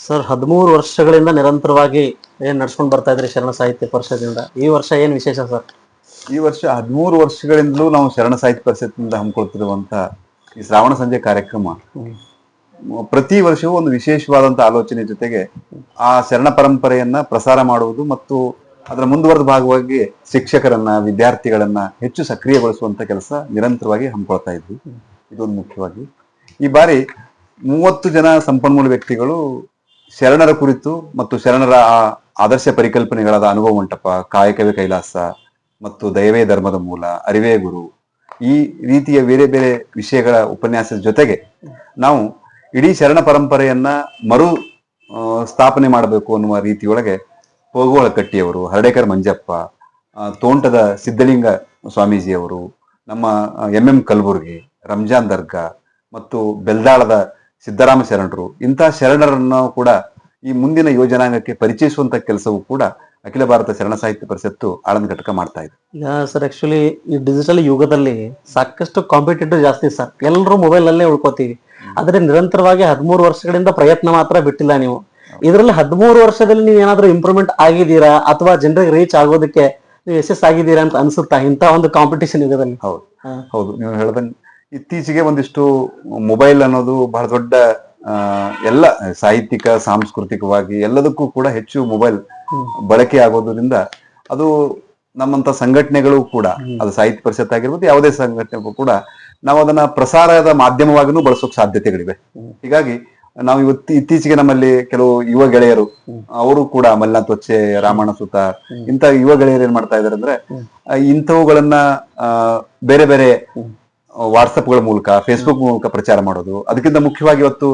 Sir ಹದಿಮೂರು ವರ್ಷಗಳಿಂದ ನಿರಂತರವಾಗಿ ಏನ್ ನಡ್ಸ್ಕೊಂಡು ಬರ್ತಾ ಇದ್ರಿ ಶರಣ ಸಾಹಿತ್ಯ ಪರಿಷತ್ತಿಂದ ಈ ವರ್ಷ ಏನ್ ವಿಶೇಷ ಸರ್? ಈ ವರ್ಷ ಹದಿಮೂರು ವರ್ಷಗಳಿಂದಲೂ ನಾವು ಶರಣ ಸಾಹಿತ್ಯ ಪರಿಷತ್ತಿನಿಂದ ಹಮ್ಮಿಕೊಳ್ತಿರುವಂತ ಈ ಶ್ರಾವಣ ಸಂಜೆ ಕಾರ್ಯಕ್ರಮ. ಪ್ರತಿ ವರ್ಷವೂ ಒಂದು ವಿಶೇಷವಾದಂತಹ ಆಲೋಚನೆ ಜೊತೆಗೆ ಆ ಶರಣ ಪರಂಪರೆಯನ್ನ ಪ್ರಸಾರ ಮಾಡುವುದು ಮತ್ತು ಅದರ ಮುಂದುವರೆದ ಭಾಗವಾಗಿ ಶಿಕ್ಷಕರನ್ನ ವಿದ್ಯಾರ್ಥಿಗಳನ್ನ ಹೆಚ್ಚು ಸಕ್ರಿಯಗೊಳಿಸುವಂತ ಕೆಲಸ ನಿರಂತರವಾಗಿ ಹಮ್ಮಿಕೊಳ್ತಾ ಇದ್ವಿ. ಇದೊಂದು ಮುಖ್ಯವಾಗಿ. ಈ ಬಾರಿ ಮೂವತ್ತು ಜನ ಸಂಪನ್ಮೂಲ ವ್ಯಕ್ತಿಗಳು ಶರಣರ ಕುರಿತು ಮತ್ತು ಶರಣರ ಆ ಆದರ್ಶ ಪರಿಕಲ್ಪನೆಗಳಾದ ಅನುಭವ ಮಂಟಪ, ಕಾಯಕವೇ ಕೈಲಾಸ ಮತ್ತು ದಯವೇ ಧರ್ಮದ ಮೂಲ, ಅರಿವೇ ಗುರು ಈ ರೀತಿಯ ಬೇರೆ ಬೇರೆ ವಿಷಯಗಳ ಉಪನ್ಯಾಸದ ಜೊತೆಗೆ ನಾವು ಇಡೀ ಶರಣ ಪರಂಪರೆಯನ್ನ ಮರು ಸ್ಥಾಪನೆ ಮಾಡಬೇಕು ಅನ್ನುವ ರೀತಿಯೊಳಗೆ ಪೋಗೋಳ ಕಟ್ಟಿಯವರು, ಹರಡೇಕರ್ ಮಂಜಪ್ಪ ತೋಂಟದ ಸಿದ್ಧಲಿಂಗ ಸ್ವಾಮೀಜಿಯವರು, ನಮ್ಮ ಎಂ ಎಂ ಕಲಬುರ್ಗಿ, ರಂಜಾನ್ ದರ್ಗಾ ಮತ್ತು ಬೆಲ್ದಾಳದ ಸಿದ್ದರಾಮ ಶರಣರು ಇಂತಹ ಶರಣರನ್ನು ಕೂಡ ಈ ಮುಂದಿನ ಯೋಜನಾಂಗಕ್ಕೆ ಪರಿಚಯಿಸುವಂತ ಕೆಲಸವೂ ಕೂಡ ಅಖಿಲ ಭಾರತ ಶರಣ ಸಾಹಿತ್ಯ ಪರಿಷತ್ತು ಆಳಂದ ಘಟಕ ಮಾಡ್ತಾ ಇದೆ. ಈಗ ಸರ್ ಆಕ್ಚುಲಿ ಈ ಡಿಜಿಟಲ್ ಯುಗದಲ್ಲಿ ಸಾಕಷ್ಟು ಕಾಂಪಿಟೇಟಿವ್ ಜಾಸ್ತಿ ಸರ್. ಎಲ್ಲರೂ ಮೊಬೈಲ್ ಅಲ್ಲೇ ಉಳ್ಕೋತೀವಿ. ಆದ್ರೆ ನಿರಂತರವಾಗಿ ಹದಿಮೂರು ವರ್ಷಗಳಿಂದ ಪ್ರಯತ್ನ ಮಾತ್ರ ಬಿಟ್ಟಿಲ್ಲ ನೀವು. ಇದರಲ್ಲಿ ಹದಿಮೂರು ವರ್ಷದಲ್ಲಿ ನೀವು ಏನಾದರೂ ಇಂಪ್ರೂವ್ಮೆಂಟ್ ಆಗಿದ್ದೀರಾ ಅಥವಾ ಜನರಿಗೆ ರೀಚ್ ಆಗೋದಕ್ಕೆ ನೀವು ಯಶಸ್ ಆಗಿದ್ದೀರಾ ಅಂತ ಅನ್ಸುತ್ತಾ ಇಂತಹ ಒಂದು ಕಾಂಪಿಟೇಷನ್ ಯುಗದಲ್ಲಿ? ಹೌದು. ಹೌದು. ನೀವು ಹೇಳ್ದಂಗೆ ಇತ್ತೀಚೆಗೆ ಒಂದಿಷ್ಟು ಮೊಬೈಲ್ ಅನ್ನೋದು ಬಹಳ ದೊಡ್ಡ ಎಲ್ಲ ಸಾಹಿತ್ಯಿಕ ಸಾಂಸ್ಕೃತಿಕವಾಗಿ ಎಲ್ಲದಕ್ಕೂ ಕೂಡ ಹೆಚ್ಚು ಮೊಬೈಲ್ ಬಳಕೆ ಆಗೋದ್ರಿಂದ ಅದು ನಮ್ಮಂತ ಸಂಘಟನೆಗಳು ಕೂಡ ಅದು ಸಾಹಿತ್ಯ ಪರಿಷತ್ ಆಗಿರ್ಬೋದು ಯಾವುದೇ ಸಂಘಟನೆಗೂ ಕೂಡ ನಾವು ಅದನ್ನ ಪ್ರಸಾರದ ಮಾಧ್ಯಮವಾಗಿನೂ ಬಳಸೋಕ್ ಸಾಧ್ಯತೆಗಳಿವೆ. ಹೀಗಾಗಿ ನಾವು ಇವತ್ತು ಇತ್ತೀಚೆಗೆ ನಮ್ಮಲ್ಲಿ ಕೆಲವು ಯುವ ಗೆಳೆಯರು ಅವರು ಕೂಡ ಮಲ್ನಾಥ್ ತ್ವಚೆ ರಾಮಣ್ಣ ಸುತ ಇಂತ ಯುವ ಗೆಳೆಯರು ಏನ್ ಮಾಡ್ತಾ ಇದಾರೆ ಅಂದ್ರೆ ಇಂಥವುಗಳನ್ನ ಬೇರೆ ಬೇರೆ ವಾಟ್ಸಪ್ಗಳ ಮೂಲಕ ಫೇಸ್ಬುಕ್ ಮೂಲಕ ಪ್ರಚಾರ ಮಾಡೋದು. ಅದಕ್ಕಿಂತ ಮುಖ್ಯವಾಗಿ ಇವತ್ತು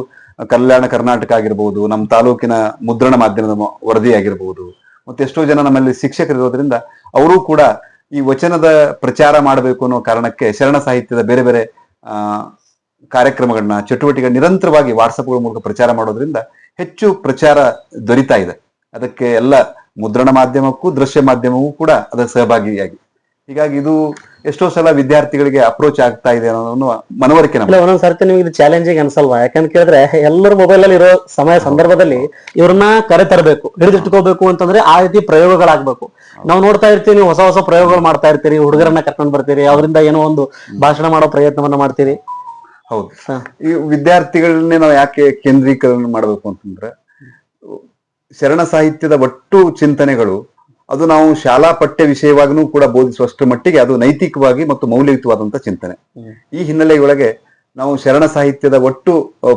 ಕಲ್ಯಾಣ ಕರ್ನಾಟಕ ಆಗಿರ್ಬೋದು, ನಮ್ಮ ತಾಲೂಕಿನ ಮುದ್ರಣ ಮಾಧ್ಯಮದ ವರದಿ ಆಗಿರ್ಬೋದು, ಮತ್ತೆ ಎಷ್ಟೋ ಜನ ನಮ್ಮಲ್ಲಿ ಶಿಕ್ಷಕರು ಇರೋದ್ರಿಂದ ಅವರು ಕೂಡ ಈ ವಚನದ ಪ್ರಚಾರ ಮಾಡಬೇಕು ಅನ್ನೋ ಕಾರಣಕ್ಕೆ ಶರಣ ಸಾಹಿತ್ಯದ ಬೇರೆ ಬೇರೆ ಕಾರ್ಯಕ್ರಮಗಳನ್ನ, ಚಟುವಟಿಕೆ ನಿರಂತರವಾಗಿ ವಾಟ್ಸಪ್ಗಳ ಮೂಲಕ ಪ್ರಚಾರ ಮಾಡೋದ್ರಿಂದ ಹೆಚ್ಚು ಪ್ರಚಾರ ದೊರೀತಾ ಇದೆ. ಅದಕ್ಕೆ ಎಲ್ಲ ಮುದ್ರಣ ಮಾಧ್ಯಮಕ್ಕೂ, ದೃಶ್ಯ ಮಾಧ್ಯಮವೂ ಕೂಡ ಅದರ ಸಹಭಾಗಿಯಾಗಿ. ಹೀಗಾಗಿ ಇದು ಎಷ್ಟೋ ಸಲ ವಿದ್ಯಾರ್ಥಿಗಳಿಗೆ ಅಪ್ರೋಚ್ ಆಗ್ತಾ ಇದೆ ಅನ್ನೋದನ್ನು ಮನವರಿಕೆ ಇಲ್ಲ ಒಂದೊಂದ್ ಸರ್ತಿ ನಿಮ್ಗೆ ಇದು ಚಾಲೆಂಜಿಂಗ್ ಅನ್ಸಲ್ವಾ? ಯಾಕಂತ ಕೇಳಿದ್ರೆ ಎಲ್ಲರ ಮೊಬೈಲ್ ಅಲ್ಲಿ ಇರೋ ಸಮಯ ಸಂದರ್ಭದಲ್ಲಿ ಇವ್ರನ್ನ ಕರೆ ತರಬೇಕು ಹಿಡಿದಿಟ್ಕೋಬೇಕು ಅಂತಂದ್ರೆ ಆ ರೀತಿ ಪ್ರಯೋಗಗಳಾಗ್ಬೇಕು. ನಾವು ನೋಡ್ತಾ ಇರ್ತೀವಿ ನೀವು ಹೊಸ ಹೊಸ ಪ್ರಯೋಗಗಳು ಮಾಡ್ತಾ ಇರ್ತೀರಿ ಹುಡುಗರನ್ನ ಕರ್ಕೊಂಡ್ ಬರ್ತೀರಿ ಅವರಿಂದ ಏನೋ ಒಂದು ಭಾಷಣ ಮಾಡೋ ಪ್ರಯತ್ನವನ್ನ ಮಾಡ್ತೀರಿ. ಹೌದು. ಹ. ಈ ವಿದ್ಯಾರ್ಥಿಗಳನ್ನೇ ನಾವು ಯಾಕೆ ಕೇಂದ್ರೀಕರಣ ಮಾಡಬೇಕು ಅಂತಂದ್ರೆ ಶರಣ ಸಾಹಿತ್ಯದ ಒಟ್ಟು ಚಿಂತನೆಗಳು ಅದು ನಾವು ಶಾಲಾ ಪಠ್ಯ ವಿಷಯವಾಗಿನೂ ಕೂಡ ಬೋಧಿಸುವಷ್ಟು ಮಟ್ಟಿಗೆ ಅದು ನೈತಿಕವಾಗಿ ಮತ್ತು ಮೌಲ್ಯಯುತವಾದಂತಹ ಚಿಂತನೆ ಈ ಹಿನ್ನೆಲೆಯೊಳಗೆ ನಾವು ಶರಣ ಸಾಹಿತ್ಯದ ಒಟ್ಟು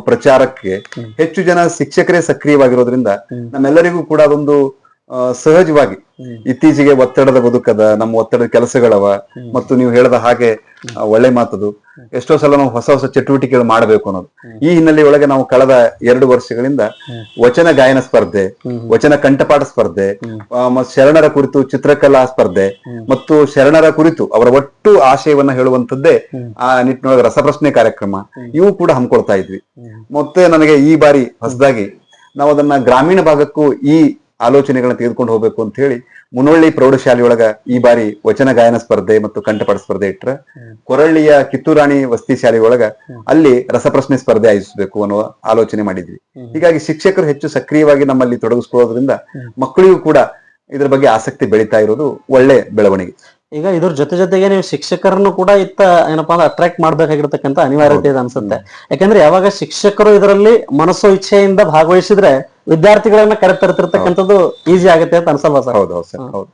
ಪ್ರಚಾರಕ್ಕೆ ಹೆಚ್ಚು ಜನ ಶಿಕ್ಷಕರೇ ಸಕ್ರಿಯವಾಗಿರೋದ್ರಿಂದ. ನಮ್ಮೆಲ್ಲರಿಗೂ ಕೂಡ ಅದೊಂದು ಅಹ್, ಸಹಜವಾಗಿ. ಇತ್ತೀಚೆಗೆ ಒತ್ತಡದ ಬದುಕದ ನಮ್ಮ ಒತ್ತಡದ ಕೆಲಸಗಳವ. ಮತ್ತು ನೀವು ಹೇಳದ ಹಾಗೆ ಒಳ್ಳೆ ಮಾತದು. ಎಷ್ಟೋ ಸಲ ನಾವು ಹೊಸ ಹೊಸ ಚಟುವಟಿಕೆಗಳು ಮಾಡಬೇಕು ಅನ್ನೋದು. ಈ ಹಿನ್ನೆಲೆ ಒಳಗೆ ನಾವು ಕಳೆದ ಎರಡು ವರ್ಷಗಳಿಂದ ವಚನ ಗಾಯನ ಸ್ಪರ್ಧೆ ವಚನ ಕಂಠಪಾಠ ಸ್ಪರ್ಧೆ ಶರಣರ ಕುರಿತು ಚಿತ್ರಕಲಾ ಸ್ಪರ್ಧೆ ಮತ್ತು ಶರಣರ ಕುರಿತು ಅವರ ಒಟ್ಟು ಆಶಯವನ್ನ ಹೇಳುವಂತದ್ದೇ. ಆ ನಿಟ್ಟಿನೊಳಗೆ ರಸಪ್ರಶ್ನೆ ಕಾರ್ಯಕ್ರಮ. ಇವು ಕೂಡ ಹಮ್ಮಿಕೊಳ್ತಾ ಇದ್ವಿ. ಮತ್ತೆ ನನಗೆ ಈ ಬಾರಿ ಹೊಸದಾಗಿ ನಾವು ಅದನ್ನ ಗ್ರಾಮೀಣ ಭಾಗಕ್ಕೂ ಈ ಆಲೋಚನೆಗಳನ್ನ ತೆಗೆದುಕೊಂಡು ಹೋಗ್ಬೇಕು ಅಂತ ಹೇಳಿ ಮುನೊಳ್ಳಿ ಪ್ರೌಢಶಾಲೆಯೊಳಗ ಈ ಬಾರಿ ವಚನ ಗಾಯನ ಸ್ಪರ್ಧೆ ಮತ್ತು ಕಂಠಪಾಠ ಸ್ಪರ್ಧೆ ಇಟ್ರ. ಕೊರಳ್ಳಿಯ ಕಿತ್ತೂರಾಣಿ ವಸ್ತಿ ಶಾಲೆಯೊಳಗ ಅಲ್ಲಿ ರಸಪ್ರಶ್ನೆ ಸ್ಪರ್ಧೆ ಆಯೋಜಿಸಬೇಕು ಅನ್ನುವ ಆಲೋಚನೆ ಮಾಡಿದ್ವಿ. ಹೀಗಾಗಿ ಶಿಕ್ಷಕರು ಹೆಚ್ಚು ಸಕ್ರಿಯವಾಗಿ ನಮ್ಮಲ್ಲಿ ತೊಡಗಿಸ್ಕೊಳ್ಳೋದ್ರಿಂದ ಮಕ್ಕಳಿಗೂ ಕೂಡ ಇದ್ರ ಬಗ್ಗೆ ಆಸಕ್ತಿ ಬೆಳೀತಾ ಇರೋದು ಒಳ್ಳೆ ಬೆಳವಣಿಗೆ. ಈಗ ಇದ್ರ ಜೊತೆ ಜೊತೆಗೆ ನೀವು ಶಿಕ್ಷಕರನ್ನು ಕೂಡ ಇತ್ತ ಏನಪ್ಪಾ ಅಂದ್ರೆ ಅಟ್ರಾಕ್ಟ್ ಮಾಡ್ಬೇಕಾಗಿರ್ತಕ್ಕಂಥ ಅನಿವಾರ್ಯತೆ ಇದೆ ಅನ್ಸುತ್ತೆ. ಯಾಕಂದ್ರೆ ಯಾವಾಗ ಶಿಕ್ಷಕರು ಇದರಲ್ಲಿ ಮನಸ್ಸು ಇಚ್ಛೆಯಿಂದ ಭಾಗವಹಿಸಿದ್ರೆ ವಿದ್ಯಾರ್ಥಿಗಳನ್ನ ಕರೆತರ್ತಿರ್ತಕ್ಕಂಥದ್ದು ಈಸಿ ಆಗುತ್ತೆ ಅಂತ ಅನ್ಸಲ್ವಾ ಸರ್? ಹೌದು ಹೌದು ಸರ್. ಹೌದು.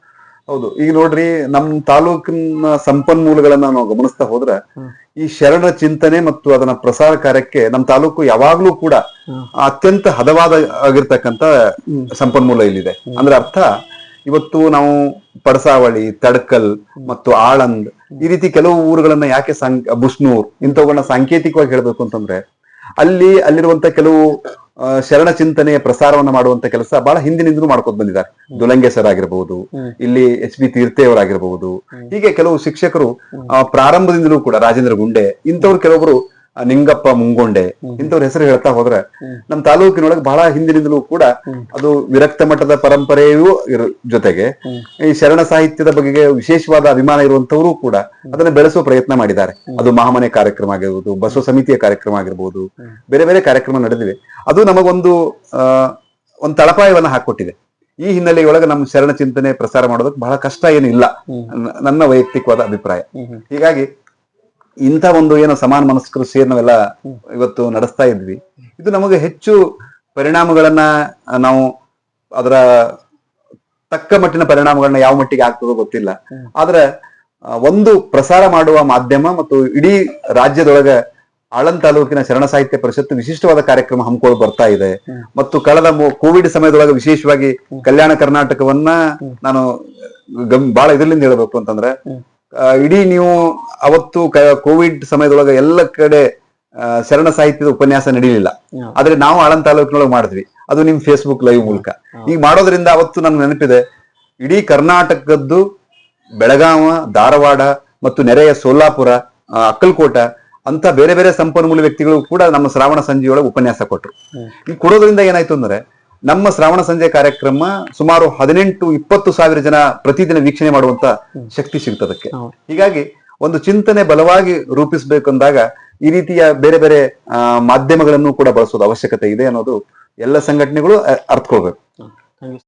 ಹೌದು. ಈಗ ನೋಡ್ರಿ ನಮ್ ತಾಲೂಕಿನ ಸಂಪನ್ಮೂಲಗಳನ್ನ ನಾವು ಗಮನಿಸ್ತಾ ಹೋದ್ರೆ ಈ ಶರಣರ ಚಿಂತನೆ ಮತ್ತು ಅದನ್ನ ಪ್ರಸಾರ ಕಾರ್ಯಕ್ಕೆ ನಮ್ ತಾಲೂಕು ಯಾವಾಗ್ಲೂ ಕೂಡ ಅತ್ಯಂತ ಹದವಾದ ಆಗಿರ್ತಕ್ಕಂತ ಸಂಪನ್ಮೂಲ ಇಲ್ಲಿದೆ. ಅಂದ್ರೆ ಅರ್ಥ ಇವತ್ತು ನಾವು ಪಡಸಾವಳಿ ತಡ್ಕಲ್ ಮತ್ತು ಆಳಂದ್ ಈ ರೀತಿ ಕೆಲವು ಊರುಗಳನ್ನ ಯಾಕೆ ಸಾಂ ಬುಷ್ನೂರ್ ಇಂಥವುಗಳನ್ನ ಸಾಂಕೇತಿಕವಾಗಿ ಹೇಳ್ಬೇಕು ಅಂತಂದ್ರೆ ಅಲ್ಲಿ ಅಲ್ಲಿರುವಂತ ಕೆಲವು ಶರಣ ಚಿಂತನೆಯ ಪ್ರಸಾರವನ್ನ ಮಾಡುವಂತ ಕೆಲಸ ಬಹಳ ಹಿಂದಿನಿಂದಲೂ ಮಾಡ್ಕೊತ ಬಂದಿದ್ದಾರೆ. ದುಲಂಗೇಶ್ವರ ಆಗಿರಬಹುದು ಇಲ್ಲಿ ಎಚ್ ಬಿ ತೀರ್ಥೆಯವರಾಗಿರಬಹುದು. ಹೀಗೆ ಕೆಲವು ಶಿಕ್ಷಕರು ಆ, ಪ್ರಾರಂಭದಿಂದಲೂ ಕೂಡ ರಾಜೇಂದ್ರ ಗುಂಡೆ ಇಂಥವ್ರು ಕೆಲವೊಬ್ರು ಆ, ನಿಂಗಪ್ಪ ಮುಂಗೊಂಡೆ. ಇಂಥವ್ರ ಹೆಸರು ಹೇಳ್ತಾ ಹೋದ್ರೆ. ನಮ್ಮ ತಾಲೂಕಿನೊಳಗೆ ಬಹಳ ಹಿಂದಿನಿಂದಲೂ ಕೂಡ ಅದು ವಿರಕ್ತ ಮಟ್ಟದ ಪರಂಪರೆಯೂ ಇರೋ ಜೊತೆಗೆ ಈ ಶರಣ ಸಾಹಿತ್ಯದ ಬಗೆಗೆ ವಿಶೇಷವಾದ ಅಭಿಮಾನ ಇರುವಂತವರು ಕೂಡ ಅದನ್ನ ಬೆಳೆಸುವ ಪ್ರಯತ್ನ ಮಾಡಿದ್ದಾರೆ. ಅದು ಮಹಾಮನೆ ಕಾರ್ಯಕ್ರಮ ಆಗಿರ್ಬೋದು ಬಸವ ಸಮಿತಿಯ ಕಾರ್ಯಕ್ರಮ ಆಗಿರ್ಬೋದು ಬೇರೆ ಬೇರೆ ಕಾರ್ಯಕ್ರಮ ನಡೆದಿವೆ. ಅದು ನಮಗೊಂದು ಅಹ್ ಒಂದು ತಳಪಾಯವನ್ನ ಹಾಕೊಟ್ಟಿದೆ. ಈ ಹಿನ್ನೆಲೆಯೊಳಗೆ ನಮ್ಮ ಶರಣ ಚಿಂತನೆ ಪ್ರಸಾರ ಮಾಡೋದಕ್ಕೆ ಬಹಳ ಕಷ್ಟ ಏನು ಇಲ್ಲ. ನನ್ನ ವೈಯಕ್ತಿಕವಾದ ಅಭಿಪ್ರಾಯ. ಹೀಗಾಗಿ ಇಂಥ ಒಂದು ಏನೋ ಸಮಾನ ಮನಸ್ಕರು ಸೇರಿ ನಾವೆಲ್ಲ ಇವತ್ತು ನಡೆಸ್ತಾ ಇದ್ವಿ ಇದು ನಮಗೆ ಹೆಚ್ಚು ಪರಿಣಾಮಗಳನ್ನ ನಾವು ಅದರ ತಕ್ಕ ಮಟ್ಟಿನ ಪರಿಣಾಮಗಳನ್ನ ಯಾವ ಮಟ್ಟಿಗೆ ಆಗ್ತದೋ ಗೊತ್ತಿಲ್ಲ. ಆದ್ರೆ ಒಂದು ಪ್ರಸಾರ ಮಾಡುವ ಮಾಧ್ಯಮ ಮತ್ತು ಇಡೀ ರಾಜ್ಯದೊಳಗ ಆಳಂದ ತಾಲೂಕಿನ ಶರಣ ಸಾಹಿತ್ಯ ಪರಿಷತ್ತು ವಿಶಿಷ್ಟವಾದ ಕಾರ್ಯಕ್ರಮ ಹಮ್ಮಿಕೊಂಡು ಬರ್ತಾ ಇದೆ ಮತ್ತು ಕಳೆದ ಕೋವಿಡ್ ಸಮಯದೊಳಗ ವಿಶೇಷವಾಗಿ ಕಲ್ಯಾಣ ಕರ್ನಾಟಕವನ್ನ ನಾನು ಬಹಳ ಇದರಿಂದ ಹೇಳಬೇಕು ಅಂತಂದ್ರೆ ಇಡೀ ನೀವು ಅವತ್ತು ಕ- ಕೋವಿಡ್ ಸಮಯದೊಳಗೆ ಎಲ್ಲ ಕಡೆ ಶರಣ ಸಾಹಿತ್ಯದ ಉಪನ್ಯಾಸ ನಡೀಲಿಲ್ಲ. ಆದ್ರೆ ನಾವು ಆಳನ್ ತಾಲೂಕಿನೊಳಗೆ ಮಾಡಿದ್ವಿ. ಅದು ನಿಮ್ ಫೇಸ್ಬುಕ್ ಲೈವ್ ಮೂಲಕ. ಈಗ ಮಾಡೋದ್ರಿಂದ ಅವತ್ತು ನನ್ಗೆ ನೆನಪಿದೆ ಇಡೀ ಕರ್ನಾಟಕದ್ದು ಬೆಳಗಾವ ಧಾರವಾಡ ಮತ್ತು ನೆರೆಯ ಸೋಲಾಪುರ ಅಕ್ಕಲ್ಕೋಟ ಅಂತ ಬೇರೆ ಬೇರೆ ಸಂಪನ್ಮೂಲ ವ್ಯಕ್ತಿಗಳು ಕೂಡ ನಮ್ಮ ಶ್ರಾವಣ ಸಂಜೆಯೊಳಗೆ ಉಪನ್ಯಾಸ ಕೊಟ್ಟರು ಈಗ ಈ ಕೊಡೋದ್ರಿಂದ ಏನಾಯ್ತು ಅಂದ್ರೆ ನಮ್ಮ ಶ್ರಾವಣ ಸಂಜೆ ಕಾರ್ಯಕ್ರಮ ಸುಮಾರು ಹದಿನೆಂಟು ಇಪ್ಪತ್ತು ಸಾವಿರ ಜನ ಪ್ರತಿದಿನ ವೀಕ್ಷಣೆ ಮಾಡುವಂತ ಶಕ್ತಿ ಸಿಗ್ತದಕ್ಕೆ. ಹೀಗಾಗಿ ಒಂದು ಚಿಂತನೆ ಬಲವಾಗಿ ರೂಪಿಸಬೇಕಂದಾಗ ಈ ರೀತಿಯ ಬೇರೆ ಬೇರೆ ಮಾಧ್ಯಮಗಳನ್ನು ಕೂಡ ಬಳಸೋದು ಅವಶ್ಯಕತೆ ಇದೆ ಅನ್ನೋದು ಎಲ್ಲ ಸಂಘಟನೆಗಳು ಅರ್ಥಕೊಳ್ಬೇಕು.